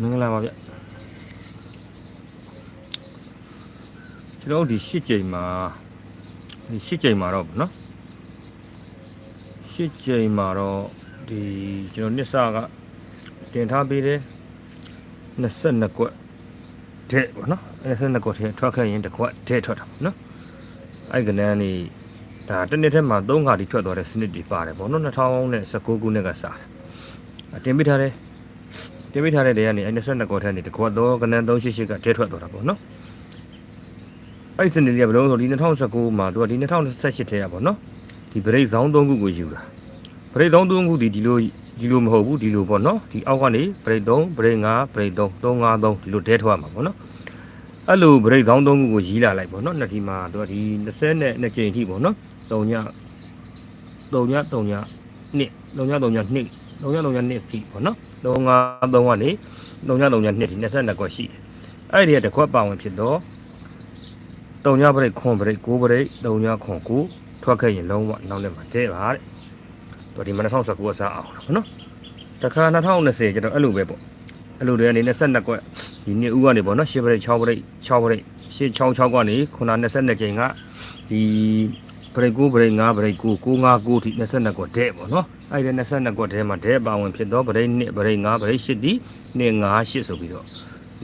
မင်္ဂလာပါဗျကျွန်တော်တို့ဒီရှစ်ကြိမ်မှာဒီရှစ်ကြိမ်မှာတော့ဗောနော်ရှစ်ကြိမ်မှာတော့ဒီကျွန်တော်နှစ်ဆကတင်ထားပေးတယ်22ကွက်တဲ့ဗောနော်22ကွက်ထဲထွက်ခဲ့ရင်တစ်ကွက်တဲ့ထွက်တာဗောနော်အဲ့ကနန်းนี่ဒါတစ်နှစ်ထဲမှာ3ခါထိထွက်သွားတဲ့စနစ်တွေပါတယ်ဗောနော်2019ခုနှစ်ကစားတယ်တင်ပေးထားတယ် တင်ပြထားတဲ့တရားနေအဲ့22ကောထက်နေတကောတော့ကနန်388ကထဲထွက်သွားတာပေါ့နော်အဲ့စနေလေးကဘယ်လိုဆိုဒီ2019မှာသူကဒီ2028ထဲရပေါ့နော်ဒီဘရိတ်ဇောင်း3ခုကိုယူတာဘရိတ်ဇောင်း3ခုဒီဒီလိုဒီလိုမဟုတ်ဘူးဒီလိုပေါ့နော်ဒီအောက်ကနေဘရိတ်3ဘရိတ်5ဘရိတ်3 353ဒီလိုတဲထွက်ရမှာပေါ့နော်အဲ့လိုဘရိတ်ဇောင်း3ခုကိုရီးလာလိုက်ပေါ့နော်နှစ်ဒီမှာသူကဒီ20နဲ့2ကြိမ်ထိပေါ့နော်3ည3ည3ည2 3ည3ည2 လုံရလုံရနှစ်ပြီပေါ့နော်35 3ကနေလုံရလုံရနှစ်ဒီ22ခွက်ရှိတယ်အဲ့ဒီကတစ်ခွက်ပါဝင်ဖြစ်တော့တုံညပရိတ်ခွန်ပရိတ်ကိုပရိတ်တုံညခွန်ကိုထွက်ခဲ့ရင်လုံးဝနောက်လက်မှာတဲပါတဲ့တော်ဒီမှာ2019အစားအောင်နော်နော်တခါ2020ကျတော့အဲ့လိုပဲပေါ့အဲ့လိုတွေကနေ22ခွက်ဒီနှစ်ဦးကနေပေါ့နော်6ပရိတ်6ပရိတ်6ပရိတ်6 6 6ကနေခုန22ချိန်ကဒီ ဘရိတ်9ဘရိတ်5ဘရိတ်9 959ထိ22ကွက်တဲ့ပေါ့နော်အဲ့ဒီ22ကွက်ထဲမှာတဲ့ပါဝင်ဖြစ်တော့ဘရိတ်2ဘရိတ်5ဘရိတ်10ဒီ2 5 8ဆိုပြီးတော့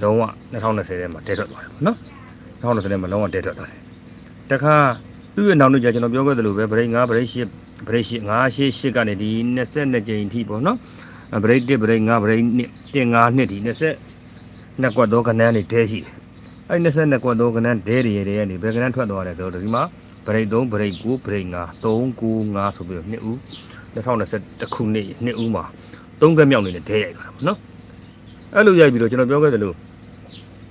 လုံးဝ2020ထဲမှာတဲ့ထွက်သွားတယ်ပေါ့နော်2020ထဲမှာလုံးဝတဲ့ထွက်သွားတယ်တခါသူ့ရဲ့နောက်နေ့ကျကျွန်တော်ပြောခဲ့သလိုပဲဘရိတ်5ဘရိတ်10ဘရိတ်10 5 8 8ကနေဒီ22ချိန်ထိပေါ့နော်ဘရိတ်1ဘရိတ်5ဘရိတ်2 1 5နှစ်ဒီ20နှစ်ကွက်တော့ကနန်းနေတဲရှိတယ်အဲ့22ကွက်တော့ကနန်းဒဲတွေတွေကနေဘယ်ကနန်းထွက်သွားတယ်ဆိုတော့ဒီမှာ ဘရိတ်3ဘရိတ်9ဘရိတ်5 3 9 5ဆိုပြီးတော့နှစ်ဦး2021ခုနှစ်နှစ်ဦးမှာ3ကက်မြောက်နေတဲ့ဒဲရိုက်တာပေါ့နော်အဲ့လိုရိုက်ပြီးတော့ကျွန်တော်ပြောခဲ့သလို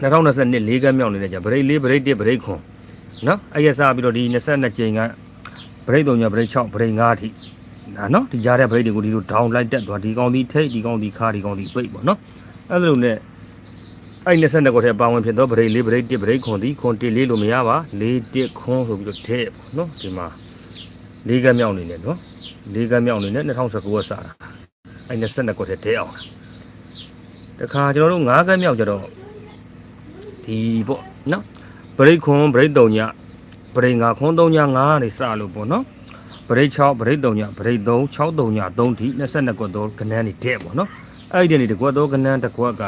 2022၄ကက်မြောက်နေတဲ့じゃဘရိတ်4ဘရိတ်1ဘရိတ်ခွန်နော်အဲ့ရစားပြီးတော့ဒီ22ကြိမ်ကဘရိတ်3ညဘရိတ်6ဘရိတ်5အထိဒါနော်ဒီကြားတဲ့ဘရိတ်တွေကိုဒီလိုဒေါင်းလိုက်တက်သွားဒီကောင်ဒီထိတ်ဒီကောင်ဒီခါဒီကောင်ဒီပိတ်ပေါ့နော်အဲ့လိုနဲ့ အဲ့22ကိုထဲပါဝင်ဖြစ်တော့ဗရိတ်၄ဗရိတ်1ဗရိတ်ခွန်ဒီခွန်1လေးလို့မရပါ၄1ခွန်ဆိုပြီးတော့ထဲပေါ့နော်ဒီမှာ၄ကမြောက်နေတယ်နော်၄ကမြောက်နေတယ်2019ကစတာအဲ့22ကိုထဲတဲအောင်တခါကျွန်တော်တို့၅ကမြောက်ကြတော့ဒီပေါ့နော်ဗရိတ်ခွန်ဗရိတ်3ညဗရိတ်5ခွန်3ည5နေစလို့ပေါ့နော်ဗရိတ်6ဗရိတ်3ညဗရိတ်3 6 3ည3ထိ22ကွက်တော့ကနန်းနေတဲ့ပေါ့နော်အဲ့ဒီနေတကွက်တော့ကနန်းတစ်ကွက်က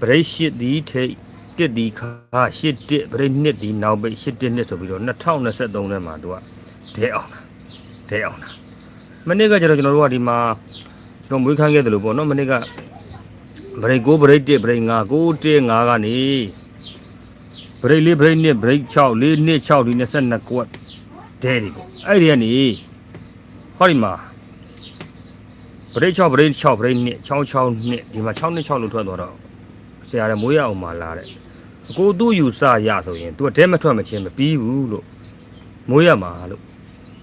ဗရိတ်ရှစ်ဒီထိတ်တစ်ဒီခါရှစ်တစ်ဗရိတ်နှစ်ဒီနောက်ပိတ်ရှစ်တစ်နှစ်ဆိုပြီးတော့2023ထဲမှာသူကဒဲအောင်တာဒဲအောင်တာမနေ့ကကျတော့ကျွန်တော်တို့ကဒီမှာကျွန်တော်မွေးခမ်းခဲ့တယ်လို့ပေါ့နော်မနေ့ကဗရိတ်6ဗရိတ်1ဗရိတ်5 9 1 5ကနေဗရိတ်4ဗရိတ်2ဗရိတ်6 4 2 6ဒီ22ကွက်ဒဲဒီပေါ့အဲ့ဒီကနေဟောဒီမှာဗရိတ်6ဗရိတ်6ဗရိတ်2 6 6နှစ်ဒီမှာ6နှစ်6လို့ထွက်သွားတော့ ဆရာလည်းမွေးရအောင်မလာတဲ့အကိုသူ့ယူဆရဆိုရင် तू ကတဲမထွက်မချင်းမပြီးဘူးလို့မွေးရမှာလို့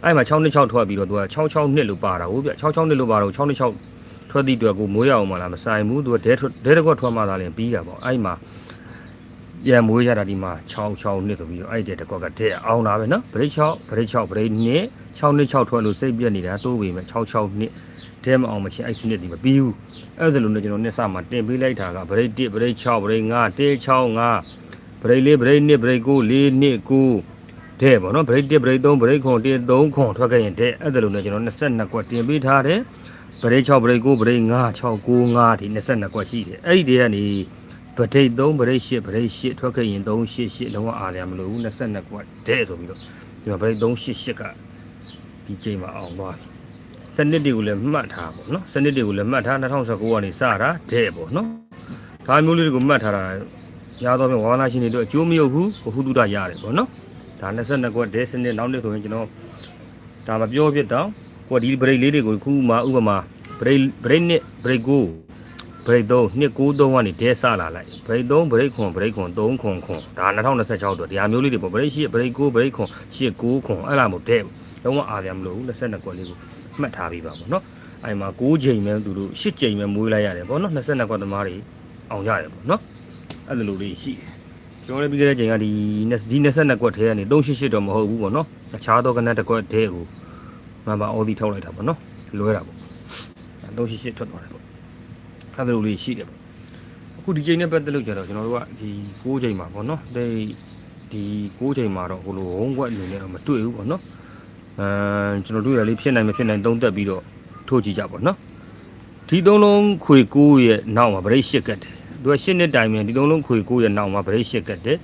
အဲ့မှာ6နှစ်6ထွက်ပြီးတော့ तू က6 6နှစ်လို့ပါတာဟုတ်ဗျ6 6နှစ်လို့ပါတော့6နှစ်6ထွက်သည့်အတွက်ကိုမွေးရအောင်မလာမဆိုင်ဘူး तू ကဒဲထွက်ဒဲတစ်ခွက်ထွက်မှသာလည်းပြီးတာပေါ့အဲ့မှာရံမွေးရတာဒီမှာ6 6နှစ်ဆိုပြီးတော့အဲ့တဲ့တစ်ခွက်ကဒဲအောင်တာပဲနော်ဗရိတ်6ဗရိတ်6ဗရိတ်2 6နှစ်6ထွက်လို့စိတ်ပြက်နေတာတိုးပေမဲ့6 6နှစ် ဒဲမအောင်မချင်းအဲ့စနစ်ဒီမပြီးဘူးအဲ့ဒါလိုနဲ့ကျွန်တော်နှစ်ဆမှာတင်ပေးလိုက်တာကဗရိတ်1ဗရိတ်6ဗရိတ်5 1 6 5ဗရိတ်4ဗရိတ်2ဗရိတ်9 4 2 9တဲ့ပေါ့နော်ဗရိတ်1ဗရိတ်3ဗရိတ်9 1 3ခွန်ထွက်ခဲ့ရင်တဲ့အဲ့ဒါလိုနဲ့ကျွန်တော်22ကွက်တင်ပေးထားတယ်ဗရိတ်6ဗရိတ်9ဗရိတ်5 6 9 5ဒီ22ကွက်ရှိတယ်အဲ့ဒီတည်းကနေဗရိတ်3ဗရိတ်8ဗရိတ်8ထွက်ခဲ့ရင်3 8 8လုံးဝအားရမလို့ဘူး22ကွက်တဲ့ဆိုပြီးတော့ဒီမှာဗရိတ်3 8 8ကဒီချိန်မှာအောင်သွားပြီ စနစ်တွေကိုလည်းမှတ်ထားပေါ့နော်စနစ်တွေကိုလည်းမှတ်ထား2019ကနေစတာတဲ့ပေါ့နော်ဒါမျိုးလေးတွေကိုမှတ်ထားတာရတော့ပြန်ဝါနာရှင်တွေတို့အကျိုးမရုပ်ဘူးဘဟုတုဒရတယ်ပေါ့နော်ဒါ22ကွက်ဒဲစနစ်နောက်နေ့ဆိုရင်ကျွန်တော်ဒါမပြောဖြစ်တော့ကိုဒီဘရိတ်လေးတွေကိုခုမှဥပမာဘရိတ်ဘရိတ်နှစ်ဘရိတ်9ဘရိတ်3နှစ်93ကနေဒဲစလာလိုက်ဘရိတ်3ဘရိတ်ခွန်ဘရိတ်ခွန်3ခွန်ခွန်ဒါ2026တော့တရားမျိုးလေးတွေပေါ့ဗရိတ်8ဗရိတ်9ဗရိတ်ခွန်8 9ခွန်အဲ့လားမို့ဒဲလုံးဝအားရမလို့ဘူး22ကွက်လေးကို မှတ်ထားပြီးပါပေါ့နော်အဲ့မှာ9ချိန်ပဲသူတို့10ချိန်ပဲမွေးလိုက်ရတယ်ပေါ့နော်22ကွက်သမားတွေအောင်ရတယ်ပေါ့နော်အဲ့လိုလေးရှိတယ်ကျွန်တော်လည်းပြီးခဲ့တဲ့ချိန်ကဒီဒီ22ကွက်ထဲကနေ388တော့မဟုတ်ဘူးပေါ့နော်အခြားသောကနက်တစ်ကွက်ထဲကိုမမအော်ဒီထောက်လိုက်တာပေါ့နော်လွဲတာပေါ့388ထွက်သွားတယ်ပေါ့အဲ့လိုလေးရှိတယ်ပေါ့အခုခုဒီချိန်နဲ့ပတ်သက်လို့ကြတော့ကျွန်တော်တို့ကဒီ6ချိန်မှာပေါ့နော်ဒီဒီ6ချိန်မှာတော့ဟိုလိုဝုံးကွက်အနေနဲ့တော့မတွေ့ဘူးပေါ့နော် အဲကျွန်တော်တို့ရလေးဖြစ်နိုင်မဖြစ်နိုင်သုံးသက်ပြီးတော့ထိုးကြည့်ကြပါနော်ဒီသုံးလုံးခွေ9ရဲ့နောက်မှာဗရိတ်ရှစ်ကတ်တယ်သူကရှစ်နှစ်တိုင်မြန်ဒီသုံးလုံးခွေ9ရဲ့နောက်မှာဗရိတ်ရှစ်ကတ်တယ်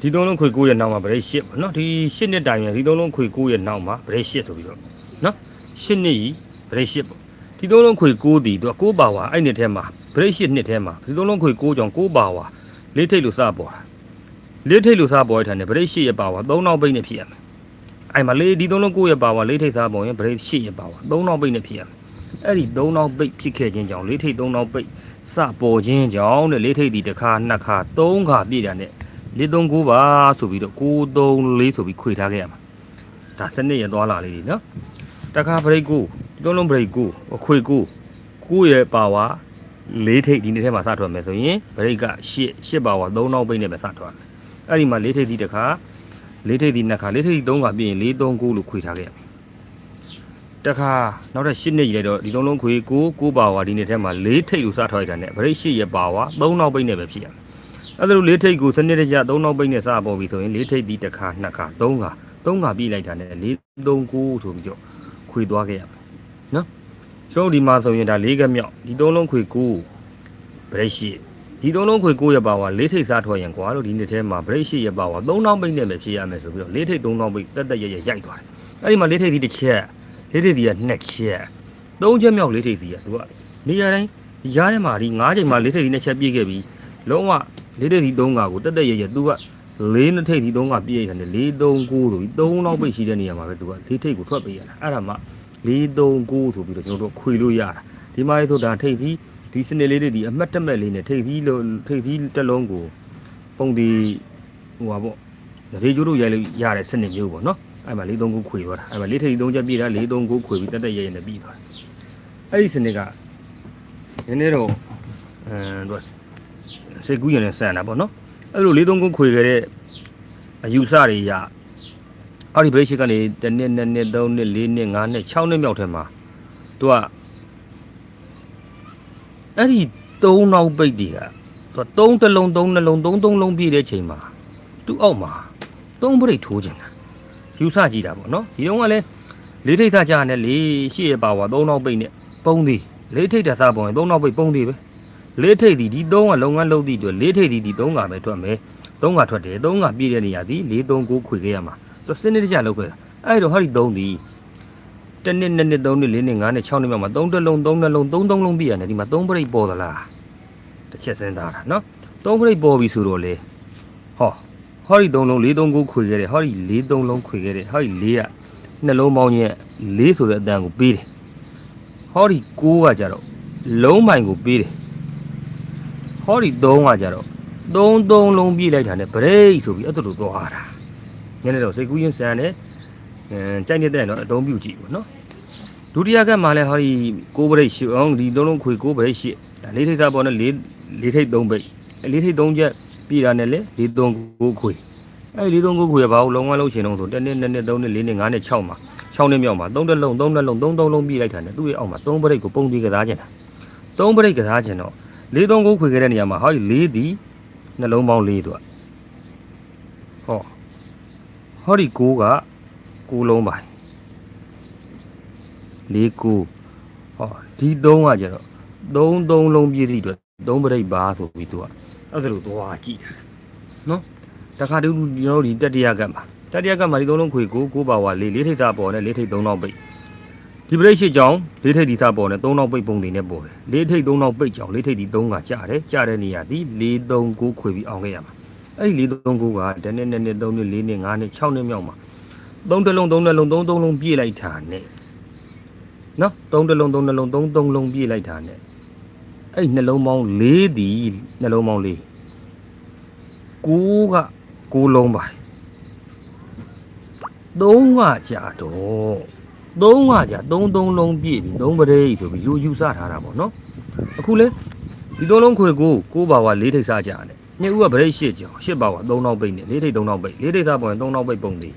ဒီသုံးလုံးခွေ9ရဲ့နောက်မှာဗရိတ်ရှစ်ပေါ့နော်ဒီရှစ်နှစ်တိုင်မြန်ဒီသုံးလုံးခွေ9ရဲ့နောက်မှာဗရိတ်ရှစ်ဆိုပြီးတော့နော်ရှစ်နှစ်ကြီးဗရိတ်ရှစ်ပေါ့ဒီသုံးလုံးခွေ9ဒီသူက9ပါဝါအဲ့နှစ်ထဲမှာဗရိတ်ရှစ်နှစ်ထဲမှာဒီသုံးလုံးခွေ9ကြောင့်9ပါဝါလေးထိတ်လို့စပေါ်တာလေးထိတ်လို့စပေါ်ရတဲ့ဗရိတ်ရှစ်ရဲ့ပါဝါ3နောက်ပိတ်နဲ့ဖြစ်ရမယ် အဲ့မှာလေးဒီသုံးလုံး9ရဲ့ပါဝါလေးထိတ်စားပေါ်ရင်ဗရိတ်ရှစ်ရဲ့ပါဝါ3နောက်ပိတ်နဲ့ဖြစ်ရမယ်အဲ့ဒီ3နောက်ပိတ်ဖြစ်ခဲ့ခြင်းကြောင့်လေးထိတ်3နောက်ပိတ်စပေါ်ခြင်းကြောင့်တဲ့လေးထိတ်ဒီတစ်ခါနှစ်ခါ3ခါပြည့်တာနဲ့လေး3 9ပါဆိုပြီးတော့9 3 4ဆိုပြီးခွေထားခဲ့ရမှာဒါစနစ်ရသွားလာလေးတွေနော်တခါဗရိတ်9ဒီသုံးလုံးဗရိတ်9ခွေ9 9ရဲ့ပါဝါလေးထိတ်ဒီနေ့ထဲမှာစထွက်မယ်ဆိုရင်ဗရိတ်က8 8ပါဝါ3နောက်ပိတ်နဲ့ပဲစထွက်မယ်အဲ့ဒီမှာလေးထိတ်ဒီတစ်ခါ လေးထိတ်ဒီနှစ်ခါလေးထိတ်ဒီ3ခါပြည့်ရင်4 3 9လို့ခွေထားခဲ့ရမယ်တခါနောက်ထပ်8နှစ်ကြီးလိုက်တော့ဒီလုံးလုံးခွေ9 9ပါဝါဒီနေ့ထဲမှာလေးထိတ်လို့စထွက်ရတာနဲ့ဗရိတ်8ရဲ့ပါဝါ3နောက်ပိတ်နဲ့ပဲဖြစ်ရမယ်အဲ့ဒါလိုလေးထိတ်ကိုစနစ်တကျ3နောက်ပိတ်နဲ့စပေါ်ပြီဆိုရင်လေးထိတ်ဒီတစ်ခါနှစ်ခါ3ခါ3ခါပြည့်လိုက်တာနဲ့4 3 9ဆိုပြီးတော့ခွေသွားခဲ့ရမယ်နော်ကျွန်တော်ဒီမှာဆိုရင်ဒါ၄ကမြောက်ဒီသုံးလုံးခွေ9ဗရိတ်ရှိ ဒီသုံးလုံးခွေ9ရပါဝါ၄ထိပ်စားထွက်ရင်ကွာလို့ဒီနှစ်ထဲမှာဗရိတ်ရှိရပါဝါ၃နောက်ပိတ်နဲ့ပဲဖြည့်ရမယ်ဆိုပြီးတော့၄ထိပ်၃နောက်ပိတ်တက်တက်ရရရိုက်သွားတယ်အဲ့ဒီမှာ၄ထိပ်ဒီတစ်ချက်၄ထိပ်ဒီကနှစ်ချက်၃ချက်မြောက်၄ထိပ်ဒီကသူကနေရာတိုင်းဒီရားထဲမှာဒီ၅ချိန်မှာ၄ထိပ်ဒီနှစ်ချက်ပြည့်ခဲ့ပြီးလုံးဝ၄ထိပ်ဒီ၃ကကိုတက်တက်ရရသူက၄နှစ်ထိပ်ဒီ၃ကပြည့်ရတယ်၄၃9လို့ပြီး၃နောက်ပိတ်ရှိတဲ့နေရာမှာပဲသူက၄ထိပ်ကိုထွက်ပေးရတာအဲ့ဒါမှ439ဆိုပြီးတော့ကျွန်တော်တို့ခွေလို့ရတာဒီမှာလေးဆိုတာထိပ်ပြီး ဒီစနစ်လေးတွေဒီအမှတ်တမဲ့လေးနဲ့ထိပ်ပြီးလို့ထိပ်ပြီးတစ်လုံးကိုပုံဒီဟိုပါပေါ့ရေကျိုးတို့ရိုက်လို့ရတဲ့စနစ်မျိုးပေါ့နော်အဲ့မှာ439ခွေသွားတာအဲ့မှာလေးထိပ်3ချက်ပြည့်တာ439ခွေပြီးတက်တက်ရဲရဲနဲ့ပြီးသွားတယ်အဲ့ဒီစနစ်ကနည်းနည်းတော့အမ်တို့စိတ်ကူးရင်လည်းဆန်တာပေါ့နော်အဲ့လို439ခွေခဲ့တဲ့အယူဆတွေရအော်ဒီဘရိတ်ရှိကနေတစ်နှစ်နှစ်နှစ်သုံးနှစ်လေးနှစ်ငါးနှစ်6နှစ်မြောက်ထဲမှာသူက အဲ့ဒီသုံးနောက်ပိတ်တွေကသူကသုံးတစ်လုံးသုံးနှလုံးသုံးသုံးလုံးပြည့်တဲ့ချိန်မှာသူ့အောက်မှာသုံးဘရိတ်ထိုးချင်တာယူဆကြည့်တာပေါ့နော်ဒီတော့ကလည်းလေးထိတ်သားကြနဲ့လေးရှေ့ရပါဝါသုံးနောက်ပိတ်နဲ့ပုံသေးလေးထိတ်တာစားပုံရင်သုံးနောက်ပိတ်ပုံသေးပဲလေးထိတ်ဒီဒီသုံးကလုပ်ငန်းလုပ်သည့်အတွက်လေးထိတ်ဒီဒီသုံးကပဲထွက်မယ်သုံးကထွက်တယ်သုံးကပြည့်တဲ့နေရာဒီ၄၃၉ခွေခဲ့ရမှာသူစနစ်တကျလုပ်ခဲ့တာအဲ့တော့ဟာဒီ3ဒီ တစ်နှစ်နှစ်နှစ်သုံးနှစ်လေးနှစ်ငါးနှစ်6နှစ်မြောက်မှာ3တစ်လုံး3နှလုံး3 3လုံးပြည့်ရတယ်ဒီမှာ3ပရိတ်ပေါ်သလားတစ်ချက်စဉ်းစားတာနော်3ပရိတ်ပေါ်ပြီဆိုတော့လေဟောဟောဒီ3လုံး4 3 9ခွေခဲ့တယ်ဟောဒီ4 3လုံးခွေခဲ့တယ်ဟောဒီ4ကနှလုံးပေါင်းချင်း4ဆိုတဲ့အတန်ကိုပေးတယ်ဟောဒီ9ကကြတော့လုံးပိုင်ကိုပေးတယ်ဟောဒီ3ကကြတော့3 3လုံးပြည့်လိုက်တာနဲ့ဗရိတ်ဆိုပြီးအဲ့ဒါလိုသွားတာညနေတော့စိတ်ကူးရင်ဆန်တယ် အဲကြိုက်နေတဲ့တော့အတုံးပြုတ်ကြည့်ပေါ့နော်ဒုတိယကမှလည်းဟောဒီကိုးပရိတ်ရှိအောင်ဒီသုံးလုံးခွေကိုးပရိတ်ရှိဒါလေးထိပ်သားပေါ်နဲ့လေးလေးထိပ်သုံးပိတ်အဲလေးထိပ်သုံးချက်ပြည်တာနဲ့လေလေးသုံးကိုးခွေအဲလေးသုံးကိုးခွေကဘာလို့လုံးဝလုံးချင်တော့ဆိုတစ်နှစ်နှစ်နှစ်သုံးနှစ်လေးနှစ်ငါးနှစ်6မှာ6နှစ်မြောက်မှာ3တစ်လုံး3တစ်လုံး3 3လုံးပြည့်လိုက်တာနဲ့သူ့ရဲ့အောက်မှာ3ပရိတ်ကိုပုံသေးကစားချင်တာ3ပရိတ်ကစားချင်တော့လေးသုံးကိုးခွေခဲ့တဲ့နေရာမှာဟောဒီလေးဒီနှလုံးပေါင်းလေးသူကဟောဟောဒီ6က 6လုံးပါ4 9ဟောဒီ3ကကျတော့3 3လုံးပြည့်သည့်အတွက်3ပရိတ်ပါဆိုပြီးသူကအဲ့ဒါလိုသွားကြည့်တာနော်တခါတူကျွန်တော်တို့ဒီတတိယကတ်မှာတတိယကတ်မှာဒီ3လုံးခွေ9 9ပါဝါ4 4ထိပ်သားပေါ်နဲ့4ထိပ်3နောက်ပိတ်ဒီပရိတ်ရှိကြောင်း4ထိပ်ဒီသားပေါ်နဲ့3နောက်ပိတ်ပုံတွေနဲ့ပေါ်တယ်4ထိပ်3နောက်ပိတ်ကြောင်း4ထိပ်ဒီ3ကကြားတယ်ကြားတဲ့နေရာဒီ4 3 9ခွေပြီးအောင်ခဲ့ရမှာအဲ့ဒီ၄၃၉ကတနေ့နဲ့နဲ့၃နှစ်၄နှစ်၅နှစ်6နှစ်မြောက်မှာ သုံးတစ်လုံးသုံးနှလုံးသုံးသုံးလုံးပြည့်လိုက်တာနဲ့နော်သုံးတစ်လုံးသုံးနှလုံးသုံးသုံးလုံးပြည့်လိုက်တာနဲ့အဲ့ဒီနှလုံးပေါင်း၄ဒီနှလုံးပေါင်း၄9က9လုံးပါ3ကကြာတော့3ကကြာ3 3လုံးပြည့်ပြီ3ပရိတ်ဆိုပြီးယူယူဆထားတာပေါ့နော်အခုလေဒီသုံးလုံးခွေကို9ပါဝါ4ထိပ်စားကြတယ်နှစ်ဦးကဗရိတ်ရှစ်ကြောင်ရှစ်ပါဝါ3နောက်ပိတ်နဲ့လေးထိပ်3နောက်ပိတ်လေးထိပ်သားပေါ်ရင်3နောက်ပိတ်ပုံသေး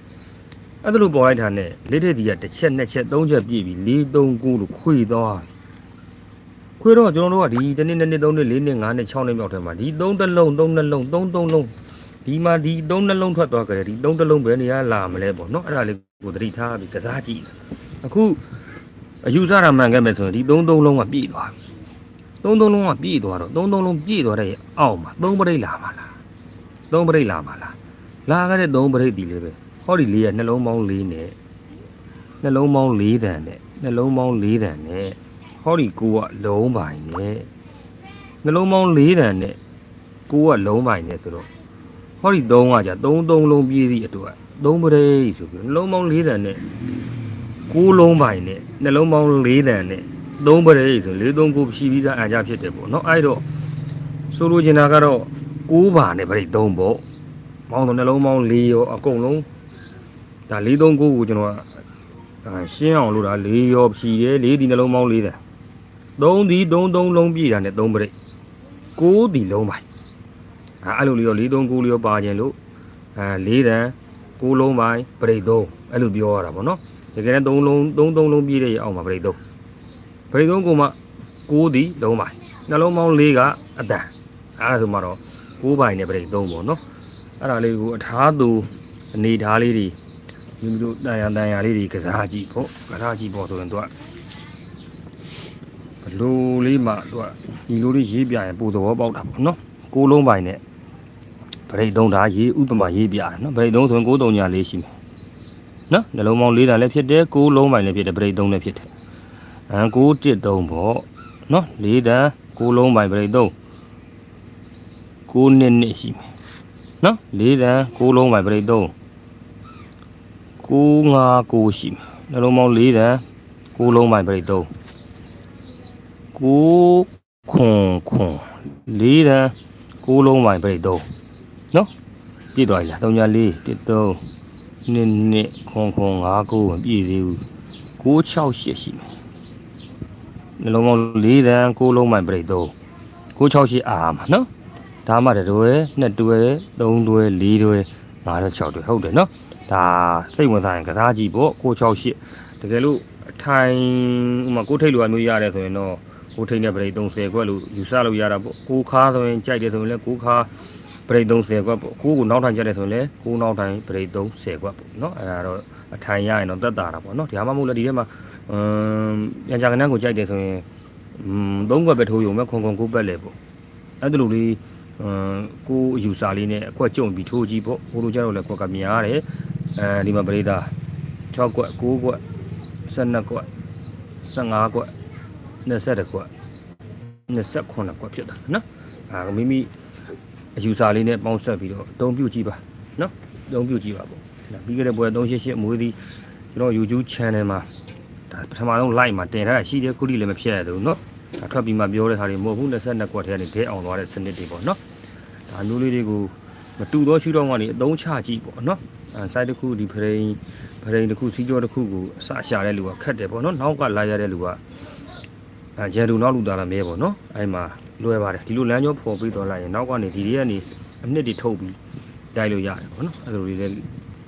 အဲ့ဒါလိုပေါ်လိုက်တာနဲ့လေးထိပ်ဒီကတစ်ချက်နှစ်ချက်သုံးချက်ပြည့်ပြီး4 3 9လို့ခွေသွားပြီခွေးတော့ကျွန်တော်တို့ကဒီတစ်နှစ်နှစ်နှစ်သုံးနှစ်လေးနှစ်ငါးနှစ်6နှစ်မြောက်ထဲမှာဒီ3တစ်လုံး3နှလုံး3 3လုံးဒီမှာဒီ3နှလုံးထွက်သွားကြတယ်ဒီ3တစ်လုံးပဲနေရလာမလဲပေါ့နော်အဲ့ဒါလေးကိုသတိထားပြီးကစားကြည့်အခုအယူဆရမှန်ခဲ့မယ်ဆိုရင်ဒီ3 3လုံးကပြည့်သွားပြီ3 3လုံးကပြည့်သွားတော့3 3လုံးပြည့်သွားတဲ့အောက်မှာ3ပရိတ်လာမှာလား3ပရိတ်လာမှာလားလာခဲ့တဲ့3ပရိတ်ဒီလေးပဲ ဟောဒီလေးကနှလုံးပေါင်း4နဲ့နှလုံးပေါင်း4တန်နဲ့နှလုံးပေါင်း4တန်နဲ့ဟောဒီကိုကလုံးပိုင်နဲ့နှလုံးပေါင်း၄တန်နဲ့ကိုကလုံးပိုင်နဲ့ဆိုတော့ဟောဒီ၃ကじゃ၃၃လုံးပြည့်စီအတွက်၃ပရိဆိုပြီးနှလုံးပေါင်း၄တန်နဲ့ကိုလုံးပိုင်နဲ့နှလုံးပေါင်း၄တန်နဲ့၃ပရိဆို၄၃ကိုရှိပြီးသားအံကြဖြစ်တယ်ပေါ့နော်အဲ့တော့ဆိုလိုချင်တာကတော့ကိုးပါနဲ့ပရိ၃ပေါ့မောင်းတော့နှလုံးပေါင်း၄ရောအကုန်လုံး ဒါ၄၃ကိုကိုကျွန်တော်ကအာရှင်းအောင်လို့ဒါ၄ရောဖြီတယ်၄ဒီနှလုံးပေါင်း၄တန်သုံးဒီသုံးသုံးလုံးပြည့်တာနဲ့သုံးပရိတ်ကိုးဒီလုံးပိုင်အဲအဲ့လိုလေးရော၄သုံးကိုးလေးရောပါခြင်းလို့အဲ၄တန်ကိုးလုံးပိုင်ပရိတ်သုံးအဲ့လိုပြောရတာပေါ့နော်တကယ်နဲ့သုံးလုံးသုံးသုံးလုံးပြည့်တဲ့ရအောင်ပါပရိတ်သုံးပရိတ်သုံးကိုမှကိုးဒီလုံးပိုင်နှလုံးပေါင်း၄ကအတန်အဲ့ဒါဆိုမှတော့ကိုးပိုင်နဲ့ပရိတ်သုံးပေါ့နော်အဲ့ဒါလေးကိုအထားသူအနေထားလေးတွေ မိမိတို့တန်ရန်တန်ရလေးတွေကစားကြည့်ပေါ့ကစားကြည့်ပေါ့ဆိုရင်တော့ဘလိုလေးမှသူကဒီလိုလေးရေးပြရင်ပိုသဘောပေါက်တာပေါ့နော်ကိုးလုံးပိုင်နဲ့ဗရိတ်သုံးတာရေးဥပမာရေးပြတယ်နော်ဗရိတ်သုံးဆိုရင်ကိုးတုံညာလေးရှိမယ်နော်နှလုံးပေါင်း၄တန်လည်းဖြစ်တယ်ကိုးလုံးပိုင်လည်းဖြစ်တယ်ဗရိတ်သုံးလည်းဖြစ်တယ်အမ်ကိုးတစ်သုံးပေါ့နော်၄တန်ကိုးလုံးပိုင်ဗရိတ်သုံးကိုးနှစ်နှစ်ရှိမယ်နော်၄တန်ကိုးလုံးပိုင်ဗရိတ်သုံး ကိုးငါးကိုးရှိမယ်နှလုံးပေါင်း၄တန်ကိုးလုံးပိုင်ဗရိတ်သုံးကိုခွန်ခွန်လေးတန်းကိုလုံးပိုင်ပြိတ်သုံးနော်ပြည့်သွားပြီလား3ညာ4 1 3နှစ်နှစ်ခွန်ခွန်5ကိုမပြည့်သေးဘူး6 6 8ရှိမယ်နှလုံးပေါင်း၄တန်းကိုလုံးပိုင်ပြိတ်သုံး6 6 8အာမှာနော်ဒါမှတတွဲ2တွဲ3တွဲ4တွဲ5တွဲ6တွဲဟုတ်တယ်နော် ဒါစိတ်ဝင်စားရင်ကစားကြည့်ပေါ့6 6 8တကယ်လို့အထိုင်ဥပမာကိုထိတ်လိုအမျိုးရတယ်ဆိုရင်တော့ကိုထိန်တဲ့ဗရိတ်30ခွက်လို့ယူဆလို့ရတာပေါ့ကိုခါဆိုရင်ကြိုက်တယ်ဆိုရင်လည်းကိုခါဗရိတ်30ခွက်ပေါ့ကိုကိုနောက်ထိုင်ကြတယ်ဆိုရင်လည်းကိုနောက်ထိုင်ဗရိတ်30ခွက်ပေါ့နော်အဲ့ဒါတော့အထိုင်ရရင်တော့တက်တာတာပေါ့နော်ဒီဟာမှမဟုတ်လေဒီထဲမှာအမ်ပြန်ကြကနန်းကိုကြိုက်တယ်ဆိုရင်อืม3ခွက်ပဲထိုးရုံပဲခွန်ခွန်ကိုပက်လေပေါ့အဲ့ဒါလိုလေးအမ်ကိုအယူဆလေးနဲ့အကွက်ကြုံပြီးထိုးကြည့်ပေါ့ဟိုလိုကြတော့လည်းကွက်ကများတယ် အဲဒီမှာဗရိတ်သား6ခွက်9ခွက်12ခွက်15ခွက်20ခွက်29ခွက်ဖြစ်တာနော်အာမိမိအယူဆလေးနဲ့ပေါင်းဆက်ပြီးတော့အသုံးပြုကြည့်ပါနော်အသုံးပြုကြည့်ပါပေါ့ဒါပြီးခဲ့တဲ့ပွဲ388အမွေးသည်ကျွန်တော် YouTube channel မှာဒါပထမဆုံး live မှာတင်ထားတာရှိတယ်ခုထိလည်းမဖြတ်ရသေးဘူးနော်ဒါထွက်ပြီးမှပြောတဲ့ဟာတွေမဟုတ်ဘူး22ခွက်ထဲကနေဒဲအောင်သွားတဲ့စနစ်တွေပေါ့နော်ဒါမျိုးလေးတွေကို မတူသောရှုထောင့်ကနေအသုံးချကြည့်ပေါ့နော်အဲ site တစ်ခုဒီ frame frame တစ်ခုစီးကြောတစ်ခုကိုအစရှာတဲ့လူကခက်တယ်ပေါ့နော်နောက်ကလာရတဲ့လူကအဲဂျန်လူနောက်လူသားလာမဲပေါ့နော်အဲ့မှာလွယ်ပါတယ်ဒီလိုလမ်းကြောဖော်ပြီးတော့လိုက်ရင်နောက်ကနေဒီတွေကနေအနှစ်တွေထုတ်ပြီးတိုက်လို့ရတယ်ပေါ့နော်အဲ့လိုတွေလည်း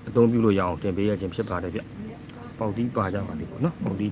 အသုံးပြုလို့ရအောင်တင်ပေးရခြင်းဖြစ်ပါတယ်ဗျပေါက်တီးပါကြပါလိမ့်ပေါ့နော်ပေါက်တီး